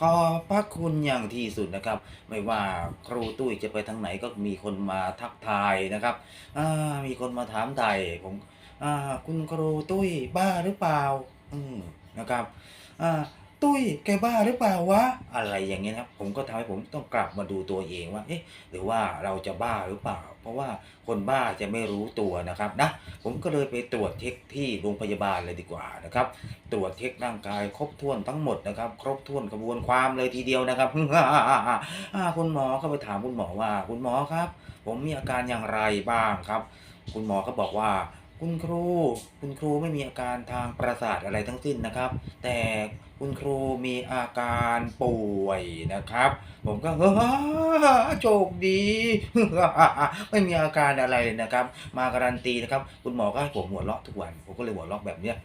ขอบพระคุณอย่างที่สุดนะครับ ไม่ว่าครูตุ้ยจะไปทางไหนก็มีคนมาทักทายนะครับมีคนมาถามไทยผมอ่าคุณครูตุ้ยบ้าหรือเปล่านะครับ ตุ้ยแกบ้าหรือเปล่าวะอะไรอย่างเงี้ยนะครับผมก็ทำให้ผมต้องกลับมาดูตัวเองว่าเอ๊ะหรือว่าเราจะบ้าหรือเปล่า เพราะว่าคนบ้าจะไม่รู้ตัวนะครับนะผมก็เลยไปตรวจเช็คที่โรงพยาบาลเลยดีกว่านะครับตรวจเช็คร่างกายครบถ้วนทั้งหมดนะครับ ครบถ้วนกระบวนความเลยทีเดียวนะครับคุณหมอก็ไปถามคุณหมอว่า คุณหมอครับ ผมมีอาการอย่างไรบ้างครับ คุณหมอก็บอกว่า คุณครูคุณครูไม่มีอาการทางประสาทอะไรทั้งสิ้นนะครับ แต่คุณครูมีอาการป่วยนะครับ ผมก็เฮ้อโชคดี ไม่มีอาการอะไรเลยนะครับ มาการันตีนะครับ คุณหมอก็ให้ผมหัวเราะทุกวัน ผมก็เลยหัวเราะแบบเนี้ย